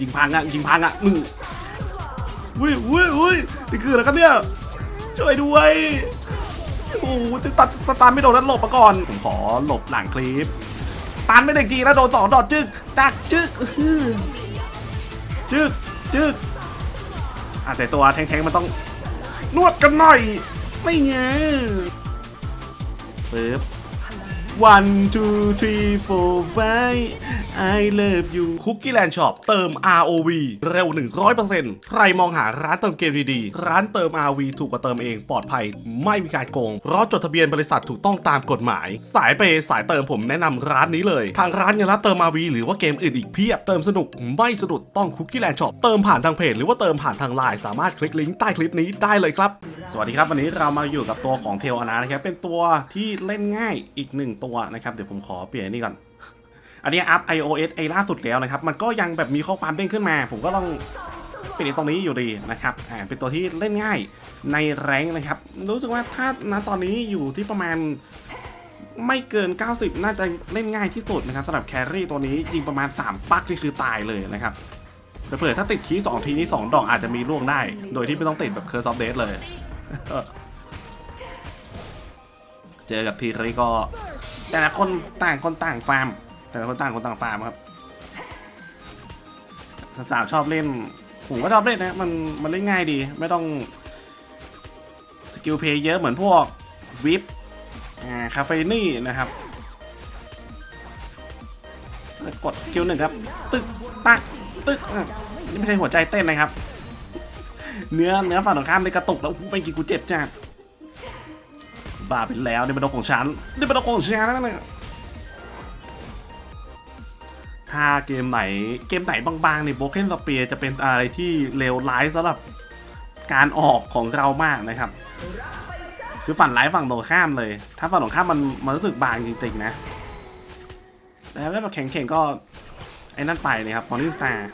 ยิงพังอะยิงพังอะมึงอุ้ยอุ้ยอุ้ยนี่คืออะไรครับเนี่ยช่วยด้วยโอ้โหตัดตัดตามไม่โดนนั้นหลบมาก่อนผมขอหลบหลังคลิปตันไม่ได้ทีแล้วโดนสองดอกจึกจักจึกจึกจึกอะแต่ตัวแทงๆมันต้องนวดกันหน่อยไม่ไงปึ๊บ one two three four five I love you Cookie Land Shop เติม ROV เร็ว 100%ใครมองหาร้านเติมเกมดีๆ ร้านเติม ROV ถูกกว่าเติมเองปลอดภัย ไม่มีการโกง เพราะจดทะเบียนบริษัทถูกต้องตามกฎหมาย สายเปสายเติมผมแนะนำร้านนี้เลย ทางร้านยังรับเติม ROV หรือว่าเกมอื่นอีกเพียบ เติมสนุกไม่สะดุดต้อง Cookie Land Shop เติมผ่านทางเพจหรือว่าเติมผ่านทางไลน์สามารถคลิกลิงก์ใต้คลิปนี้ได้เลยครับ สวัสดีครับวันนี้เรามาอยู่กับตัวของเทลอนานะครับเป็นตัวที่เล่นง่ายอีกหนึ่งตัวนะครับ เดี๋ยวผมขอเปลี่ยนนี่ก่อน อันนี้อัพ iOS ไอล่าสุดแล้วนะครับ มันก็ยังแบบมีข้อความเด้งขึ้นมา ผมก็ต้องเปิดไอ้ตรงนี้อยู่ดีนะครับ อ่า เป็นตัวที่เล่นง่ายในแรงนะครับ รู้สึกว่าถ้าณตอนนี้อยู่ที่ประมาณไม่เกิน 90 น่าจะเล่นง่ายที่สุดนะครับสำหรับแครี่ตัวนี้ยิงประมาณ 3 ปักนี่คือตายเลยนะครับเผื่อถ้าติดคีย์2ทีนี้ 2 ดอกอาจจะมีล่วงได้ โดยที่ไม่ต้องติดแบบเคอร์ซอฟเดสเลย เจอกับทีรีก็ แต่ละคนต่างคนต่างฟาร์ม แต่ละคนต่างคนต่างฟาร์มครับสาวๆชอบเล่น ผมก็ชอบเล่นนะมันมันเล่นง่ายดีไม่ต้องสกิลเพย์เยอะเหมือนพวกวิปคาเฟนี่นะครับกดสกิลหนึ่งครับ ตึกตักตึกนี่ไม่ใช่หัวใจเต้นนะครับ เนื้อเนื้อฝั่งตรงข้ามในกระตุกแล้วไปกินกูเจ็บจ้า บ้าไปแล้วนี่เป็นกของฉันนี่เป็นกของฉันนะเนี่ยถ้าเกมไหนเกมไหนบางๆในโบเกนสเปียจะเป็นอะไรที่เลวร้ายสำหรับการออกของเรามากนะครับ คือฝั่งร้ายฝั่งตรงข้ามเลย ถ้าฝั่งตรงข้ามมันมันรู้สึกบางจริงๆนะแต่ถ้าแบบแข็งๆก็ไอ้นั่นไปเลยครับมอร์นิ่สตาร์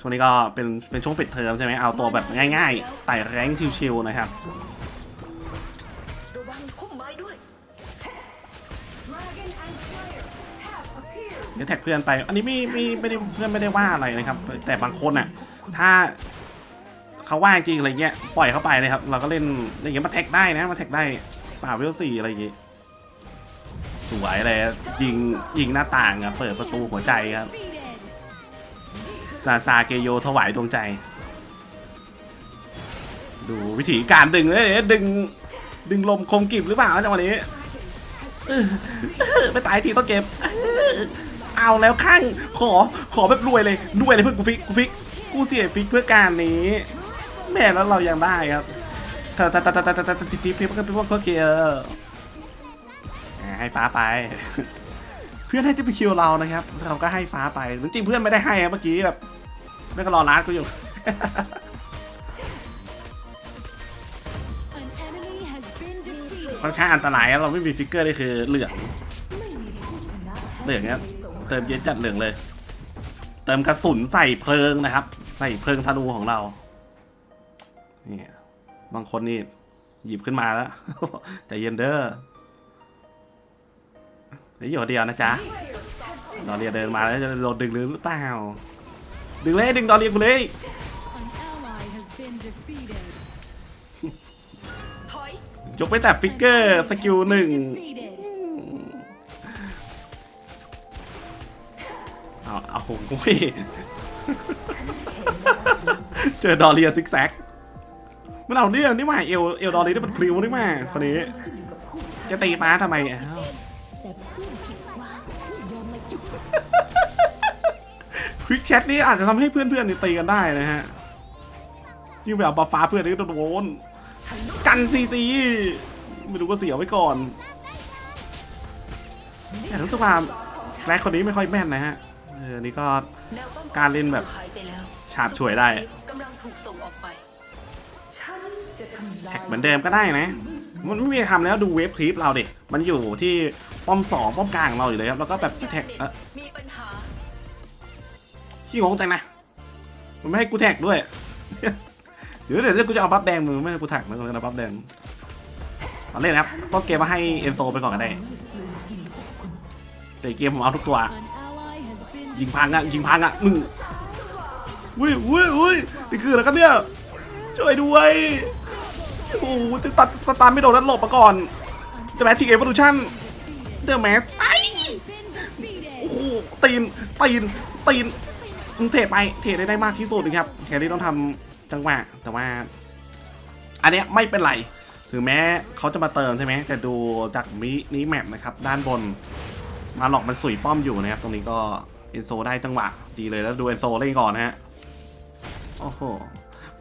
ช่วงนี้ก็เป็นเป็นช่วงปิดเทอมใช่ไหมเอาตัวแบบง่ายๆไต่แรงชิวๆนะครับระวังพุ่มไม้ด้วยเดี๋ยวแท็กเพื่อนไป อันนี้ไม่ไม่ไม่ได้เพื่อนไม่ได้ว่าอะไรนะครับ แต่บางคนอะถ้าเขาว่าจริงอะไรเงี้ยปล่อยเข้าไปเลยครับ เราก็เล่นอย่างเงี้ยมาแท็กได้นะมาแท็กได้ป่าเวลสี่อะไรอย่างงี้สวยเลยยิงยิงหน้าต่างอะเปิดประตูหัวใจครับ ซาซาเกโยถวายดวงใจ ดูวิธีการดึงเลยดึง ดึงลมคมกริบหรือเปล่าจังหวะนี้ไปตายทีต้นเกมเออเอาแล้วข้าง ขอขอแบบรวยเลยรวยเลยเพื่อนกูฟิกกูฟิกกูเสียฟิกเพื่อการนี้แม่แล้วเรายังได้ครับถ้าถ้าถ้าถ้าถ้าถ้าทีทีเพื่อนเพื่อนเพื่อนเกียร์ให้ฟ้าไป เพื่อนให้ทิปคิวเรานะครับ เราก็ให้ฟ้าไปจริงๆเพื่อนไม่ได้ให้ครับเมื่อกี้แบบไม่ก็รอร้านกูอยู่ An enemy has been defeated. ค่อนข้างอันตรายครับเราไม่มีฟิกเกอร์นี่คือเหลืองเหลืองเนี้ยเติมเยอะจัดเหลืองเลย เติมกระสุนใส่เพลิงนะครับ ใส่เพลิงธนูของเรานี่บางคนนี่หยิบขึ้นมาแล้วใจเย็นเด้อ นี่อยู่เดียวนะจ๊ะดอเรียเดินมาแล้วจะโดนดึงหรือเปล่า ดึงเลยดึงดอเรียกูเลยยกไปแต่ฟิกเกอร์สกิลหนึ่งเอาเอาผมกูไม่เจอดอเรียซิกแซกมันเอาเรื่องนี่หว่าเอลเอลดอเรียนี่มันพริ้วนี่หว่าคนนี้จะตีฟ้าทำไมอ้าว ควิกแชทนี่อาจจะทำให้เพื่อนๆนี่ตีกันได้นะฮะยิ่งแบบบัฟฟ้าเพื่อนนี่ก็โดนกันซีซีไม่รู้ก็เสียไว้ก่อนแต่รู้สึกว่าแรกคนนี้ไม่ค่อยแม่นนะฮะเออนี่ก็การเล่นแบบฉาบฉวยได้แท็กเหมือนเดิมก็ได้นะ มันไม่มีทำแล้วดูเวฟคลิปเราเด็กมันอยู่ที่ป้อมสองป้อมกลางเราอยู่เลยครับ แล้วก็แบบแท็กเออมีปัญหา ขี้งงจังนะ มันไม่ให้กูแท็กด้วย เดี๋ยวเดี๋ยวกูจะเอาบัฟแดงมือไม่ให้กูแท็กนะกูจะเอาบัฟแดงตอนเล่นนะครับต้นเกมมาให้เอนโซไปก่อนก็ได้แต่เกมผมเอาทุกตัว ยิงพังอะยิงพังอะมึงอุ้ยอุ้ยอุ้ยนี่คืออะไรกันเนี่ยช่วยด้วยโอ้โหตัดตัดตามไม่โดนนัดหลบมาก่อนจะแมทชิกเอฟอลูชั่นเดอะแมสไอ been defeated. โอ้โหตีนตีนตีน เทไปเทได้ได้มากที่สุดนะครับแครี่ต้องทำจังหวะแต่ว่า อันเนี้ยไม่เป็นไร ถึงแม้เขาจะมาเติมใช่ไหมแต่ดูจากมินิแมปนะครับ ด้านบน มาหลอกมันสุยป้อมอยู่นะครับ ตรงนี้ก็เอนโซได้จังหวะ ดีเลยแล้วดูเอนโซเล่นก่อนนะฮะโอ้โห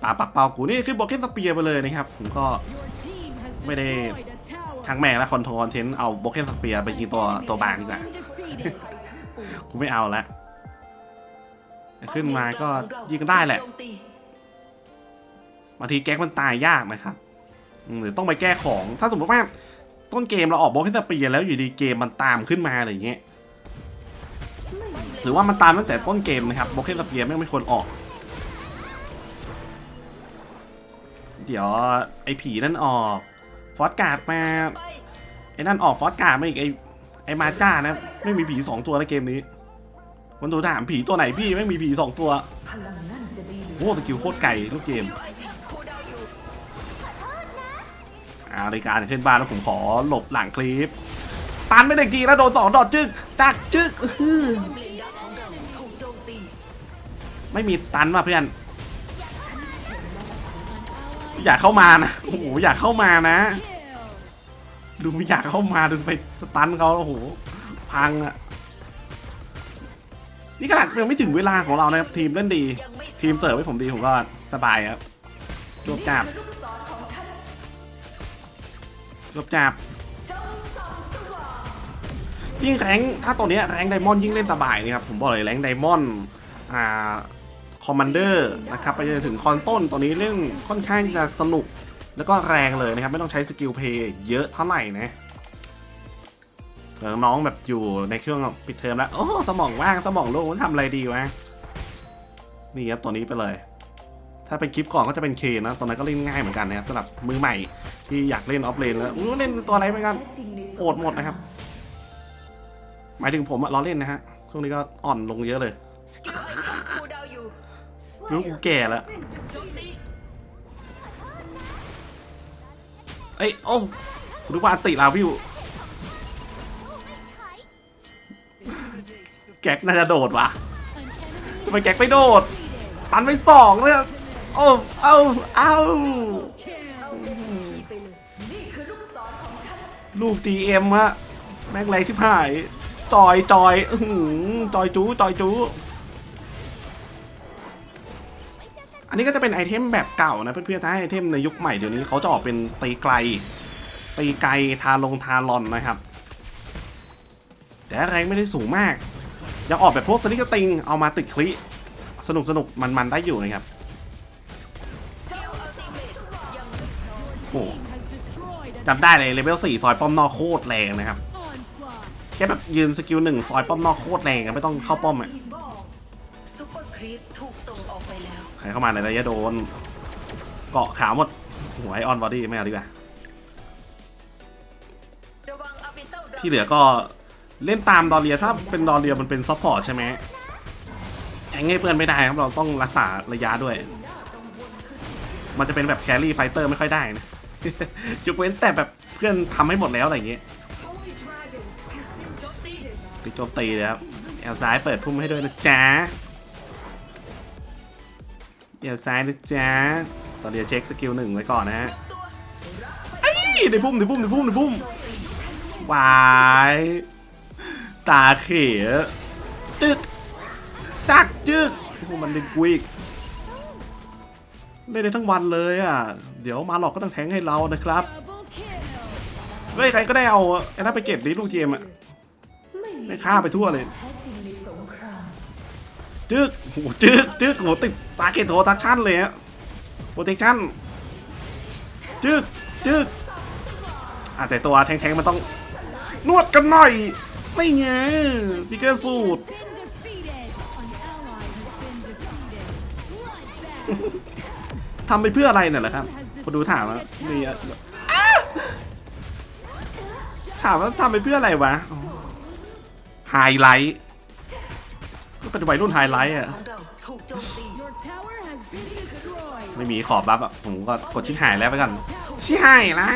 ป่าปักเป่ากูนี่คือบอกเก็ตสเปียไปเลยนะครับ ผมก็ Your team has Mày đi. destroyed a tower. ช่างแม่และคอนโทรลเทนเอาบอกเก็ตสเปียไปยิงตัวตัวบางดีกว่ากูไม่เอาละ ขึ้นมาก็ยิงกันได้แหละโจมตีบางทีแก๊กมันตายยากนะครับอืมหรือต้องไปแก้ของถ้าสมมติว่าต้นเกมเราออกบล็อกให้สเปียร์แล้วอยู่ดีเกมมันตามขึ้นมาอะไรอย่างเงี้ยหรือว่ามันตามตั้งแต่ต้นเกมนะครับบล็อกให้สเปียร์ไม่งไม่ควรออก เดี๋ยวไอ้ผีนั่นออกฟอสการ์ดมาไปไอ้นั่นออกฟอสการ์ดมาอีกไอ้ไอ้มาจ้านะไม่มีผีสองตัวในเกมนี้ มันดูถามผีตัวไหนพี่ไม่มีผีสองตัวโอ้สกิลโคตรไก่ลูกเกมอพีคูลดาวน์อยู่อ่าในการขึ้นบ้านแล้วผมขอหลบหลังคลิปตันไม่ได้กีแล้วโดนสองดอกจึกจักจึกอื้อหือป้อมเลนดักไม่มีตันว่ะเพื่อน อยากเข้ามานะโอ้โหอยากเข้ามานะ ดูไม่อยากเข้ามาดูไปสตันเขาโอ้โหพังอะ นี่ขนาดยังไม่ถึงเวลาของเรานะครับ ทีมเล่นดี ทีมเสิร์ฟให้ผมดีผมก็สบายครับจบจับจบจับยิ่งแรงถ้าตัวเนี้ยแรงไดมอนด์ยิ่งเล่นสบายนะครับผมบอกเลยแรงไดมอนด์อ่าคอมมานเดอร์นะครับไปจนถึงคอนต้นตัวนี้เล่นค่อนข้างจะสนุกแล้วก็แรงเลยนะครับ ไม่ต้องใช้สกิลเพย์เยอะเท่าไหร่นะ น้องแบบอยู่ในช่วงปิดเทอมแล้ว โอ้สมองว่างสมองโล่งทำอะไรดีวะ นี่ครับตัวนี้ไปเลย ถ้าเป็นคลิปก่อนก็จะเป็นเคนะตอนนั้นก็เล่นง่ายเหมือนกันนะครับสำหรับมือใหม่ที่อยากเล่นออฟเลนแล้วเล่นตัวอะไรเหมือนกันโอดหมดนะครับ หมายถึงผมอะล้อเล่นนะฮะช่วงนี้ก็อ่อนลงเยอะเลยรู้กูแก่แล้วเอ้ยโอ้กูนึกว่าอันติลาวิว แก๊กน่าจะโดดว่ะทำไมแก๊กไม่โดด ตันไปสองเลยโอ้เอ้าเอ้า kill. ไปเลยนี่คือลูกศรของฉันลูก GM ฮะแม่งแรงชิบหาย จอยจอยอื้อหือจอยจูจอยจูอันนี้ก็จะเป็นไอเทมแบบเก่านะเพื่อนๆถ้าไอเทมในยุคใหม่เดี๋ยวนี้เขาจะออกเป็นตีไกลตีไกลทาลงทาลอนนะครับ แต่แรงไม่ได้สูงมาก ยังออกแบบพวกสลิกติงเอามาติดคลิสนุกสนุกมันมันได้อยู่นะครับโอ้จำได้เลยเลเวล4ซอยป้อมนอกโคตรแรงนะครับแค่แบบยืนสกิลหนึ่งซอยป้อมนอกโคตรแรงไม่ต้องเข้าป้อมอะซูเปอร์ครีปถูกส่งออกไปแล้วใครเข้ามาในระยะโดน เกาะขาวหมดหัวไอออนบอดี้ไม่เอาดีกว่าระวังอาบิเซลดราที่เหลือก็ เล่นตามดอเรียถ้าเป็นดอเรียมันเป็นซัพพอร์ตใช่ไหมแทงให้เพื่อนไม่ได้ครับเราต้องรักษาระยะด้วย มันจะเป็นแบบแครี่ไฟเตอร์ไม่ค่อยได้นะจุกเว้นแต่แบบเพื่อนทำให้หมดแล้วอะไรอย่างเงี้ยโจมตีติดโจมตีเลยครับแอลซ้ายเปิดพุ่มให้ด้วยนะจ๊ะแอลซ้ายนะจ๊ะตอนเดียเช็คสกิลหนึ่งไว้ก่อนนะฮะยกตัวเอ้ยในพุ่มในพุ่มในพุ่มในพุ่มวาย ตาเขยจึกจักจึกโอ้โหมันเล่นกุอีกเล่นได้ทั้งวันเลยอะ เดี๋ยวมาหลอกก็ต้องแทงให้เรานะครับเฮ้ยใครก็ได้เอาไอ้นั่นไปเก็บดิลูกเกมอะได้ฆ่าไปทั่วเลยจึ๊กโหจึ๊กจึ๊กโหติดสาเกตโททักชั่นเลยฮะโปรเทคชั่นจึ๊กจึ๊กอะแต่ตัวแทงๆมันต้องนวดกันหน่อย ไม่ไงฟิกเกอร์สูตร Been defeated. An ally has been defeated. Bloodbath. ทำไปเพื่ออะไรเนี่ยเหรอครับคนดูถามว่ามีอะอ้าถามว่าทำไปเพื่ออะไรวะอ๋อไฮไลท์ก็เป็นวัยรุ่นไฮไลท์อะของเราถูกโจมตี Your tower has been destroyed. ไม่มีขอบัฟอะผมก็กดชิหายแล้วไปกันชิหายละ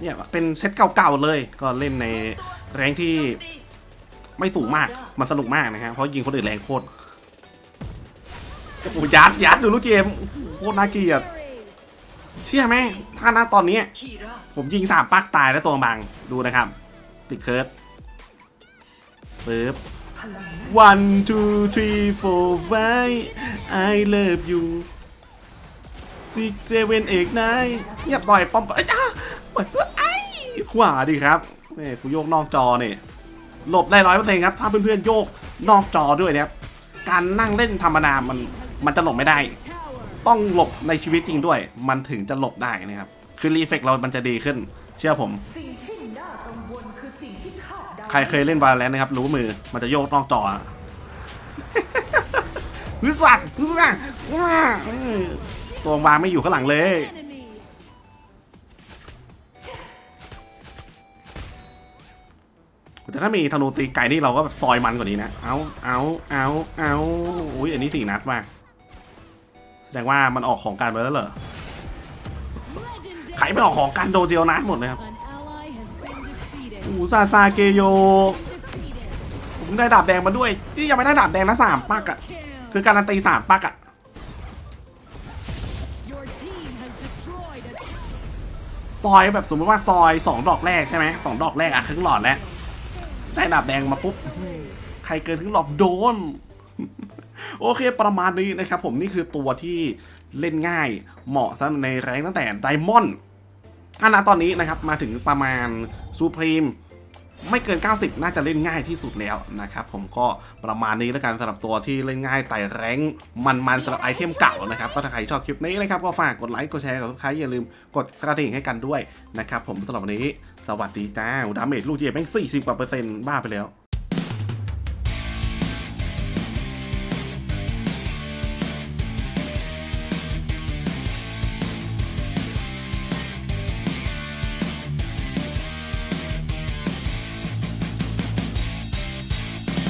เนี่ยเป็นเซตเก่าๆเลย ก็เล่นในแรงที่ไม่สูงมาก มันสนุกมากนะครับเพราะยิงคนอื่นแรงโคตรโอ้โหยัดยัดดูลูกเกมโคตรน่าเกลียดเชื่อไหมถ้าณตอนนี้ ผมยิงสามปักตายแล้วตัวบางดูนะครับ ติดเคิร์ดปึ๊บ one two three four five I love you six seven eight nine เงียบซอยป้อมไอ้ยจ้า ไอ้ขวาดิครับนี่กูโยกนอกจอเนี่ยหลบได้ร้อยเปอร์เซ็นต์ครับ ถ้าเพื่อนๆโยกนอกจอด้วยนะครับ การนั่งเล่นธรรมดามันมันจะหลบไม่ได้ ต้องหลบในชีวิตจริงด้วย มันถึงจะหลบได้นะครับ คือรีเฟกเรามันจะดีขึ้น เชื่อผม ใครเคยเล่นบาลแลนนะครับ รู้มือ มันจะโยกนอกจออะฮึสัตว์ฮึสัตว์ว้าตัววางไม่อยู่ข้างหลังเลย แต่ถ้ามีธนูตีไก่นี่เราก็แบบซอยมันกว่านี้นะ เอาเอาเอาเอาอุ้ยอันนี้สี่นัดมาก แสดงว่ามันออกของการไปแล้วเหรอใครไม่ออกของการโดเดียวนัดหมดเลยครับอูซาซาเกโย ผมได้ดาบแดงมาด้วย นี่ยังไม่ได้ดาบแดงนะสามปักอะคือการันตีสามปักอะซอยแบบสมมติว่าซอยสองดอกแรกใช่ไหมสองดอกแรกอะครึ่งหลอดแล้ว ได้ดาบแดงมาปุ๊บ ใครเกินครึ่งหลอบโดน โอเคประมาณนี้นะครับผมนี่คือตัวที่เล่นง่ายเหมาะสำหรับในแรงตั้งแต่ไดมอนด์อันนะตอนนี้นะครับมาถึงประมาณซูพรีม ไม่เกิน 90 น่าจะเล่นง่ายที่สุดแล้วนะครับผมก็ประมาณนี้แล้วกันสำหรับตัวที่เล่นง่ายไต่แรงมันๆสำหรับไอเทมเก่านะครับก็ถ้าใครชอบคลิปนี้นะครับก็ฝากกดไลค์กดแชร์กับทุกใครอย่าลืมกดกระดิ่งให้กันด้วยนะครับผมสำหรับวันนี้ สวัสดีจ้าดาเมจลูกเจี๊ยบแม่ง40กว่าเปอร์เซ็นต์บ้าไปแล้ว